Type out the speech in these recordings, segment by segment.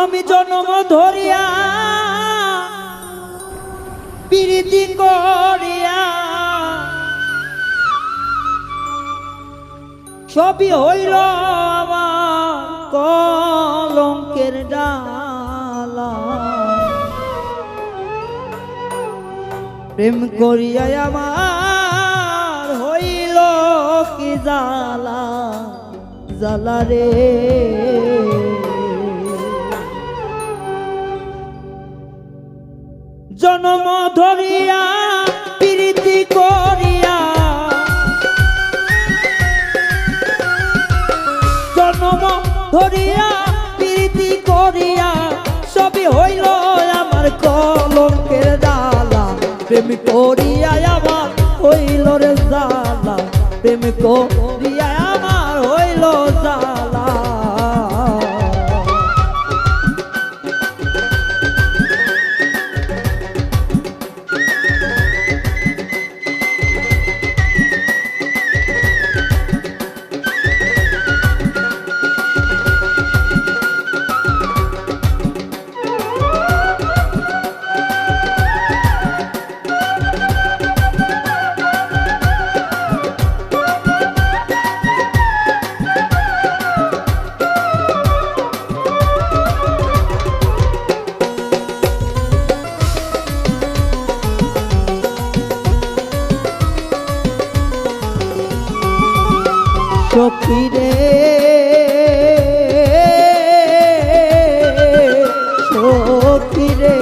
আমি জন্ম ধরিয়া, প্রীতি করিয়া, সবই হইল আমার কলঙ্কের ডালা। প্রেম করিয়া আমার হইল কি জালা জালা রে। ধরিয়া, প্রীতি করিয়া। জন্ম ধরিয়া, প্রীতি করিয়া, সবই হইল আমার কলঙ্কের ডালা প্রেম করিয়া আমার হইল রে জালা প্রেম করিয়া সখী রে সখী রে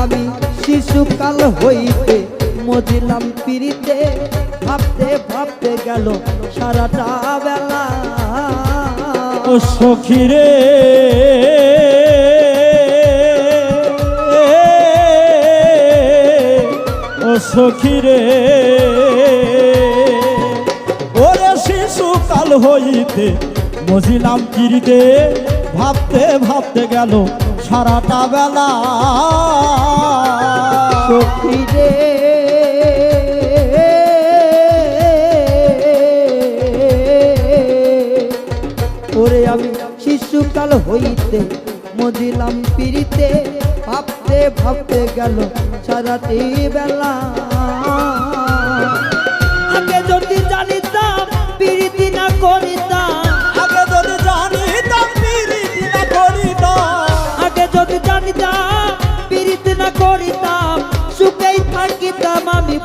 আমি শিশুকাল হইতে মজিলাম পিড়িতে, ভাবতে ভাবতে গেল সারাটা বেলা। ও সখী রে। ও সখী হইতে মজিলাম কিরিতে ভাবতে ভাবতে গেল সারাটা বেলা। সখী রে। ওরে আমি শিশুকাল হইতে মজিলাম পিড়িতে ভাবতে ভাবতে গেল সারাটি বেলা।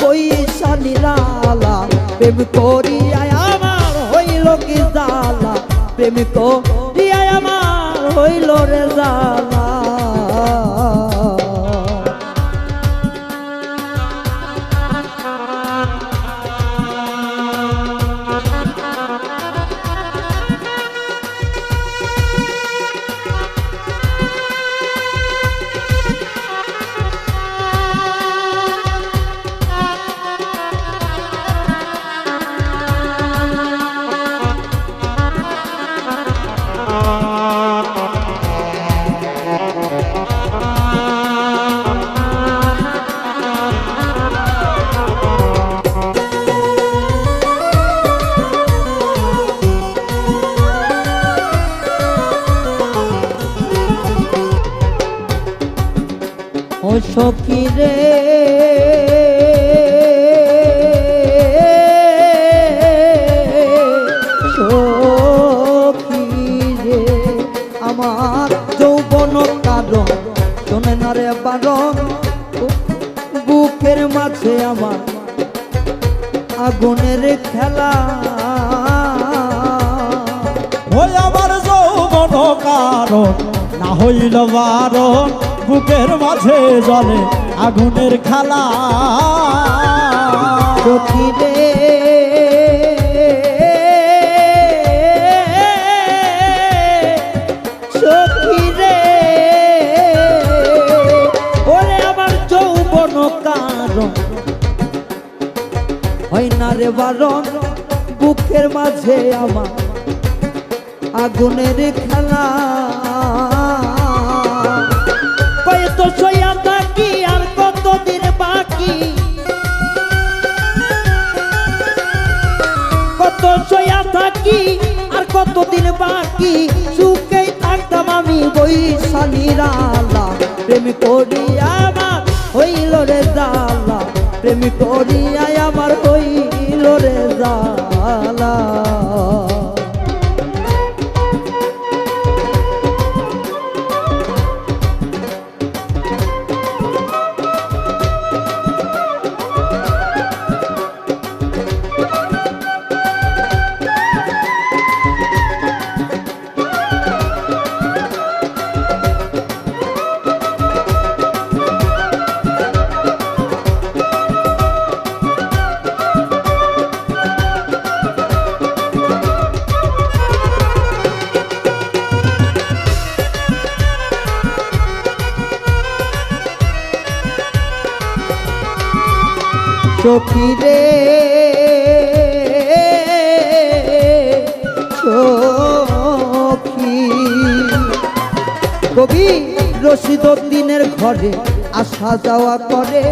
বইসা নিরালা প্রেম করিয়া আমার হইল কি জালা প্রেম করিয়া আমার হইল রে ও সখী রে আমার যৌবন কারণ শোনে না রে বারণ বুকের মাঝে আমার আগুনের খেলা। ওই আমার যৌবন কারণ, না হইল বারণ বুকের মাঝে জলে আগুনের খালা। সখী রে সখী রে ওরে আমার যৌবন কারণ। হয় না রে বারণ, বুকের মাঝে আমার আগুনের খেলা। কতদিন বাকি? কত থাকি আর কতদিন বাকি? সুখে বৈশা নিরালা প্রেম হইল রে জালা। প্রেম সখী রে। সখী। কবি রশিদ দিনের ঘরে আসা যাওয়া করে,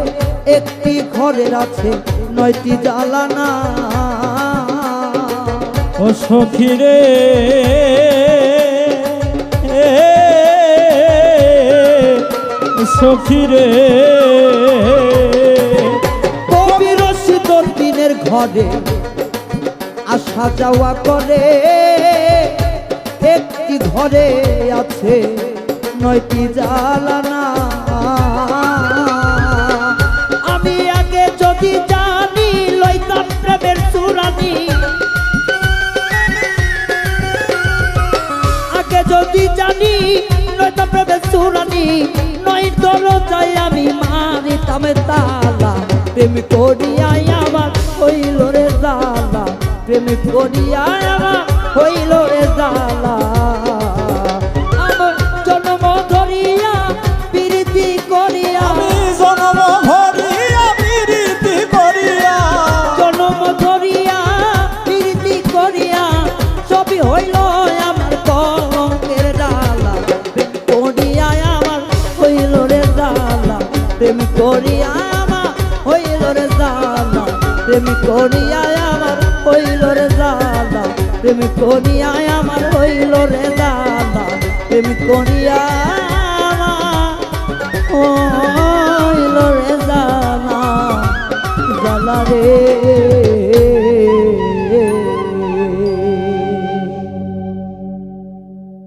একটি ঘরের আছে নয়টি জ্বালানা ও সখী রে। ঘরে আসা যাওয়া করে। একটি ঘরে আছে, নয়টি জ্বালানা আমি আগে যদি জানি, লইতাম প্রেমের চূড়ানি। আগে যদি জানি নয়তো প্রেমের চূড়ানি। নয় দরজায় আমি মারিতাম তালা, প্রেম করিয়াই আমার হইল রে জালা আমার জন্ম ধরিয়া প্রীতি করিয়া আমি জনম ভরিয়া প্রীতি করিয়া। জন্ম ধরিয়া প্রীতি করিয়া সবই হইল আমার কলঙ্কের ডালা প্রেম করিয়া আমার হইল রে জালা প্রেম করিয়া আমার হইল রে জালা প্রেম করিয়া আমার হইল রে দাদা প্রেম করিয়া আমার হইল রে দাদা প্রেম করিয়া হইল রে দাদা। দাদা রে।